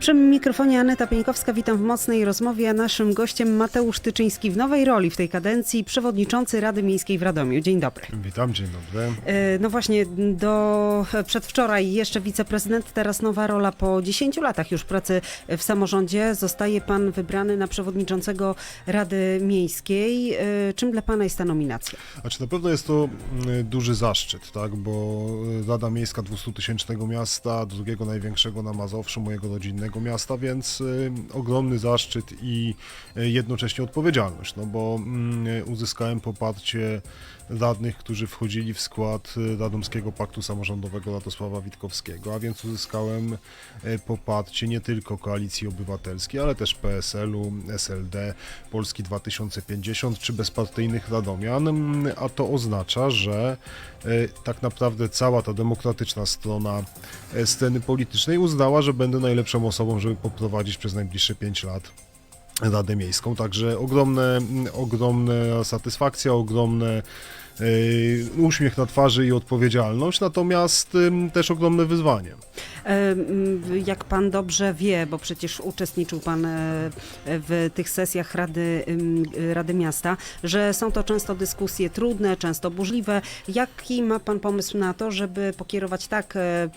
Przy mikrofonie Aneta Pieńkowska, witam w mocnej rozmowie, a naszym gościem Mateusz Tyczyński w nowej roli w tej kadencji, przewodniczący Rady Miejskiej w Radomiu. Dzień dobry. Witam, dzień dobry. E, No właśnie, do przedwczoraj jeszcze wiceprezydent, teraz nowa rola po 10 latach już pracy w samorządzie. Zostaje pan wybrany na przewodniczącego Rady Miejskiej. E, Czym dla pana jest ta nominacja? Znaczy na pewno jest to mm, duży zaszczyt, tak, bo y, Rada Miejska 200-tysięcznego miasta, drugiego największego na Mazowszu, mojego rodzinnego miasta, więc y, ogromny zaszczyt i y, jednocześnie odpowiedzialność, no bo mm, uzyskałem poparcie radnych, którzy wchodzili w skład y, Radomskiego Paktu Samorządowego Radosława Witkowskiego, a więc uzyskałem poparcie nie tylko Koalicji Obywatelskiej, ale też PSL-u, SLD, Polski 2050 czy bezpartyjnych Radomian, a to oznacza, że tak naprawdę cała ta demokratyczna strona sceny politycznej uznała, że będę najlepszą osobą, żeby poprowadzić przez najbliższe 5 lat Radę Miejską. Także ogromne, ogromna satysfakcja, ogromne y, uśmiech na twarzy i odpowiedzialność, natomiast też ogromne wyzwanie. E, Jak pan dobrze wie, bo przecież uczestniczył pan e, w tych sesjach Rady, Rady Miasta, że są to często dyskusje trudne, często burzliwe. Jaki ma pan pomysł na to, żeby pokierować tak e, e,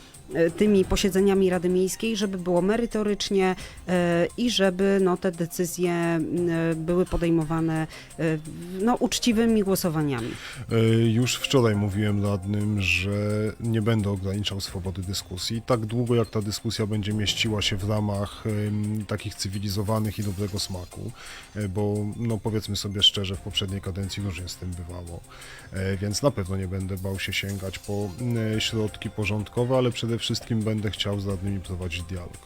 tymi posiedzeniami Rady Miejskiej, żeby było merytorycznie e, i żeby no, te decyzje e, były podejmowane e, no, uczciwymi głosowaniami? Już wczoraj mówiłem radnym, że nie będę ograniczał swobody dyskusji. Tak długo jak ta dyskusja będzie mieściła się w ramach takich cywilizowanych i dobrego smaku, bo no powiedzmy sobie szczerze, w poprzedniej kadencji różnie z tym bywało, więc na pewno nie będę bał się sięgać po środki porządkowe, ale przede wszystkim będę chciał z radnymi prowadzić dialog.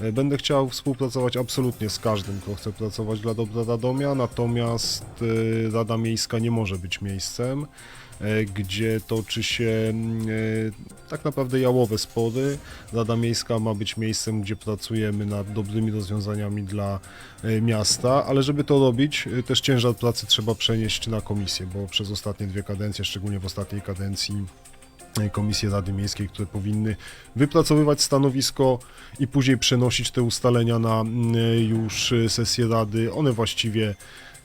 Y, Będę chciał współpracować absolutnie z każdym, kto chce pracować dla dobra Radomia, natomiast y, Rada Miejska nie może być miejscem, e, gdzie toczy się mm, e, tak naprawdę jałowe spory. Rada Miejska ma być miejscem, gdzie pracujemy nad dobrymi rozwiązaniami dla e, miasta, ale żeby to robić, e, też ciężar pracy trzeba przenieść na komisję, bo przez ostatnie dwie kadencje, szczególnie w ostatniej kadencji, e, komisje Rady Miejskiej, które powinny wypracowywać stanowisko i później przenosić te ustalenia na mm, już sesję Rady, one właściwie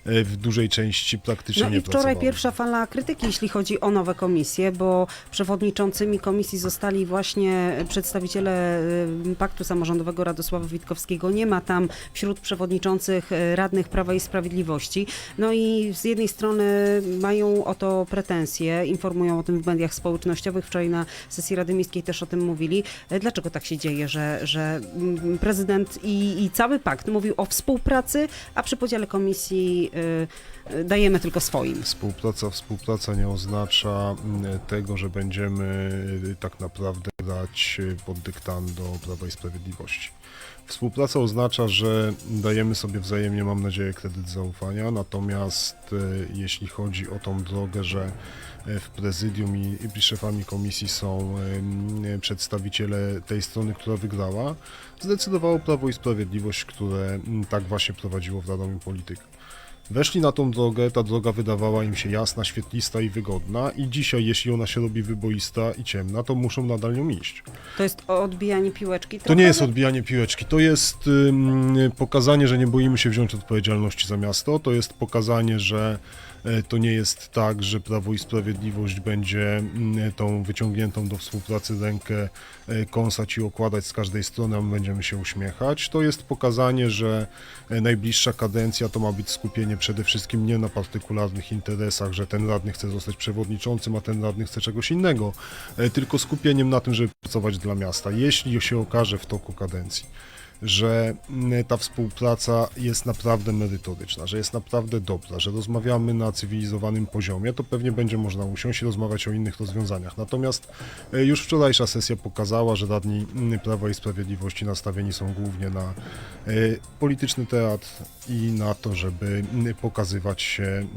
w dużej części praktycznie No nie i wczoraj pracowały. pierwsza fala krytyki, jeśli chodzi o nowe komisje, bo przewodniczącymi komisji zostali właśnie przedstawiciele y, Paktu Samorządowego Radosława Witkowskiego. Nie ma tam wśród przewodniczących y, radnych Prawa i Sprawiedliwości. No i z jednej strony mają o to pretensje, informują o tym w mediach społecznościowych. Wczoraj na sesji Rady Miejskiej też o tym mówili. Dlaczego tak się dzieje, że, że mm, prezydent i, i cały pakt mówił o współpracy, a przy podziale komisji dajemy tylko swoim? Współpraca, współpraca nie oznacza mm, tego, że będziemy y, tak naprawdę grać y, pod dyktand do Prawa i Sprawiedliwości. Współpraca oznacza, że dajemy sobie wzajemnie, mam nadzieję, kredyt zaufania, natomiast y, jeśli chodzi o tą drogę, że y, w prezydium i, i szefami komisji są y, przedstawiciele tej strony, która wygrała, zdecydowało Prawo i Sprawiedliwość, które mm, tak właśnie prowadziło w Radomiu politykę. Weszli na tą drogę, ta droga wydawała im się jasna, świetlista i wygodna i dzisiaj, jeśli ona się robi wyboista i ciemna, to muszą nadal nią iść. To jest odbijanie piłeczki. To nie jest odbijanie piłeczki, to jest pokazanie, że nie boimy się wziąć odpowiedzialności za miasto, to jest pokazanie, że to nie jest tak, że Prawo i Sprawiedliwość będzie mm, tą wyciągniętą do współpracy rękę e, kąsać i okładać z każdej strony, a my będziemy się uśmiechać. To jest pokazanie, że e, najbliższa kadencja to ma być skupienie przede wszystkim nie na partykularnych interesach, że ten radny chce zostać przewodniczącym, a ten radny chce czegoś innego, e, tylko skupieniem na tym, żeby pracować dla miasta. Jeśli się okaże w toku kadencji, że mm, ta współpraca jest naprawdę merytoryczna, że jest naprawdę dobra, że rozmawiamy na cywilizowanym poziomie, to pewnie będzie można usiąść i rozmawiać o innych rozwiązaniach. Natomiast e, już wczorajsza sesja pokazała, że radni mm, Prawa i Sprawiedliwości nastawieni są głównie na e, polityczny teatr i na to, żeby mm, pokazywać się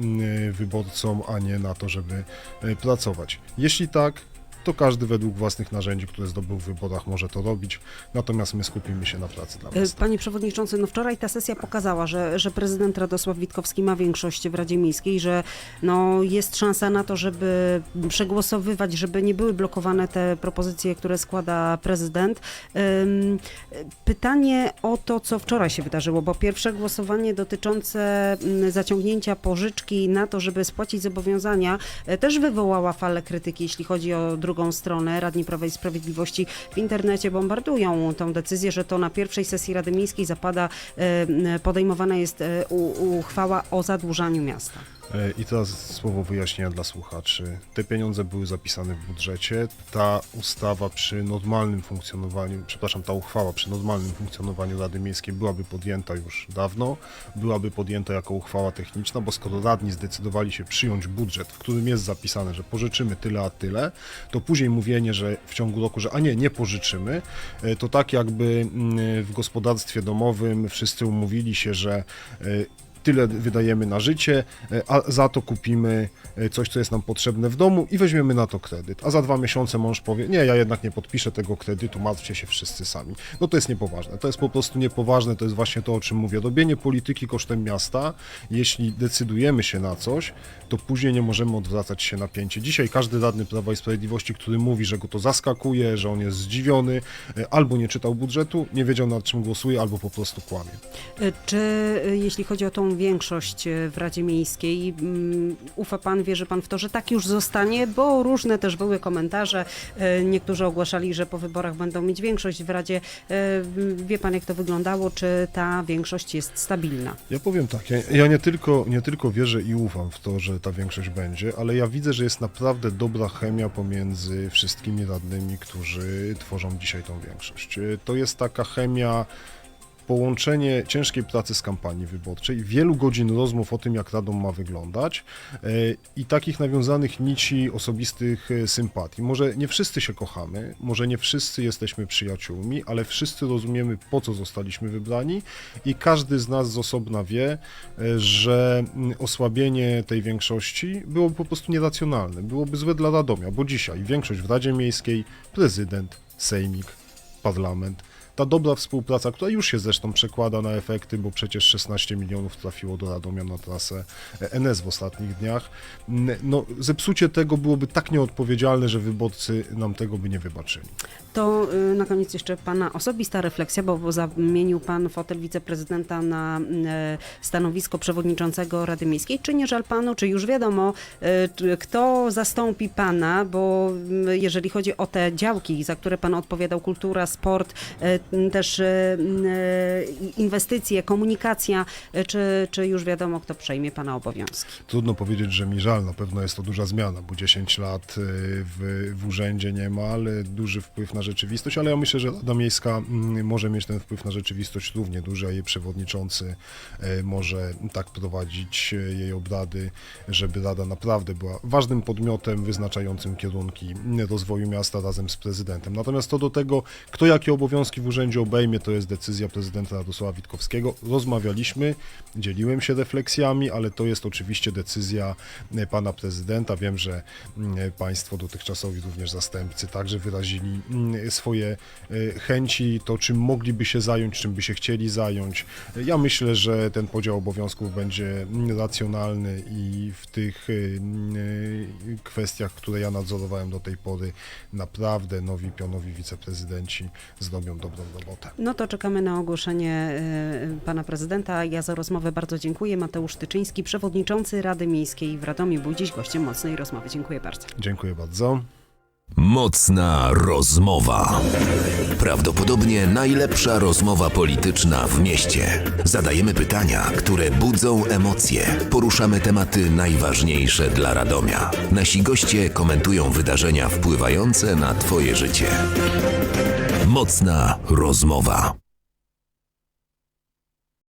wyborcom, a nie na to, żeby e, pracować. Jeśli tak, to każdy według własnych narzędzi, które zdobył w wyborach może to robić, natomiast my skupimy się na pracy dla E, miasta. Panie Przewodniczący, no wczoraj ta sesja pokazała, że, że prezydent Radosław Witkowski ma większość w Radzie Miejskiej, że no, jest szansa na to, żeby przegłosowywać, żeby nie były blokowane te propozycje, które składa prezydent. Pytanie o to, co wczoraj się wydarzyło, bo pierwsze głosowanie dotyczące mm, zaciągnięcia pożyczki na to, żeby spłacić zobowiązania, e, też wywołała falę krytyki, jeśli chodzi o drugą stronę. Radni Prawa i Sprawiedliwości w internecie bombardują tą decyzję, że to na pierwszej sesji Rady Miejskiej zapada, podejmowana jest e, uchwała o zadłużaniu miasta. E, I teraz słowo wyjaśnienia dla słuchaczy. Te pieniądze były zapisane w budżecie. Ta ustawa przy normalnym funkcjonowaniu, przepraszam, ta uchwała przy normalnym funkcjonowaniu Rady Miejskiej byłaby podjęta już dawno. Byłaby podjęta jako uchwała techniczna, bo skoro radni zdecydowali się przyjąć budżet, w którym jest zapisane, że pożyczymy tyle a tyle, to później mówienie, że w ciągu roku, że a nie, nie pożyczymy, e, to tak jakby mm, w gospodarstwie domowym wszyscy umówili się, że e, tyle wydajemy na życie, e, a za to kupimy e, coś, co jest nam potrzebne w domu i weźmiemy na to kredyt. A za dwa miesiące mąż powie, nie, ja jednak nie podpiszę tego kredytu, martwcie się wszyscy sami. No to jest niepoważne. To jest po prostu niepoważne, to jest właśnie to, o czym mówię. Robienie polityki kosztem miasta, jeśli decydujemy się na coś, to później nie możemy odwracać się na pięcie. Dzisiaj każdy radny Prawa i Sprawiedliwości, który mówi, że go to zaskakuje, że on jest zdziwiony, e, albo nie czytał budżetu, nie wiedział nad czym głosuje, albo po prostu kłamie. Czy jeśli chodzi o tą większość e, w Radzie Miejskiej, mm, ufa pan, wierzy pan w to, że tak już zostanie? Bo różne też były komentarze. E, Niektórzy ogłaszali, że po wyborach będą mieć większość w Radzie. E, Wie pan, jak to wyglądało? Czy ta większość jest stabilna? Ja powiem tak, ja, ja nie, tylko, nie tylko wierzę i ufam w to, że ta większość będzie, ale ja widzę, że jest naprawdę dobra chemia pomiędzy wszystkimi radnymi, którzy tworzą dzisiaj tą większość. To jest taka chemia, połączenie ciężkiej pracy z kampanii wyborczej, wielu godzin rozmów o tym, jak radą ma wyglądać y, i takich nawiązanych nici osobistych y, sympatii. Może nie wszyscy się kochamy, może nie wszyscy jesteśmy przyjaciółmi, ale wszyscy rozumiemy, po co zostaliśmy wybrani i każdy z nas z osobna wie, y, że mm, osłabienie tej większości byłoby po prostu nieracjonalne, byłoby złe dla Radomia, bo dzisiaj większość w Radzie Miejskiej, prezydent, sejmik, parlament, ta dobra współpraca, która już się zresztą przekłada na efekty, bo przecież 16 milionów trafiło do Radomia na trasę NS w ostatnich dniach. No, zepsucie tego byłoby tak nieodpowiedzialne, że wyborcy nam tego by nie wybaczyli. To y, na koniec jeszcze pana osobista refleksja, bo zamienił pan fotel wiceprezydenta na y, stanowisko przewodniczącego Rady Miejskiej. Czy nie żal panu, czy już wiadomo, y, kto zastąpi pana, bo jeżeli chodzi o te działki, za które pan odpowiadał, kultura, sport, też y, y, inwestycje, komunikacja, y, czy, czy już wiadomo, kto przejmie pana obowiązki? Trudno powiedzieć, że mi żal, na pewno jest to duża zmiana, bo 10 lat w, w urzędzie niemal, duży wpływ na rzeczywistość, ale ja myślę, że Rada Miejska mm, może mieć ten wpływ na rzeczywistość równie duży, a jej przewodniczący może tak prowadzić jej obrady, żeby Rada naprawdę była ważnym podmiotem wyznaczającym kierunki rozwoju miasta razem z prezydentem. Natomiast to do tego, kto jakie obowiązki w urzędzie obejmie, to jest decyzja prezydenta Radosława Witkowskiego. Rozmawialiśmy, dzieliłem się refleksjami, ale to jest oczywiście decyzja e, pana prezydenta. Wiem, że mm, państwo dotychczasowi również zastępcy także wyrazili mm, swoje e, chęci, to czym mogliby się zająć, czym by się chcieli zająć. Ja myślę, że ten podział obowiązków będzie mm, racjonalny i w tych e, e, kwestiach, które ja nadzorowałem do tej pory, naprawdę nowi pionowi wiceprezydenci zrobią dobrą robotę. No to czekamy na ogłoszenie y, pana prezydenta. Ja za rozmowę bardzo dziękuję. Mateusz Tyczyński, przewodniczący Rady Miejskiej w Radomiu, był dziś gościem mocnej rozmowy. Dziękuję bardzo. Dziękuję bardzo. Mocna rozmowa. Prawdopodobnie najlepsza rozmowa polityczna w mieście. Zadajemy pytania, które budzą emocje. Poruszamy tematy najważniejsze dla Radomia. Nasi goście komentują wydarzenia wpływające na Twoje życie. Mocna rozmowa.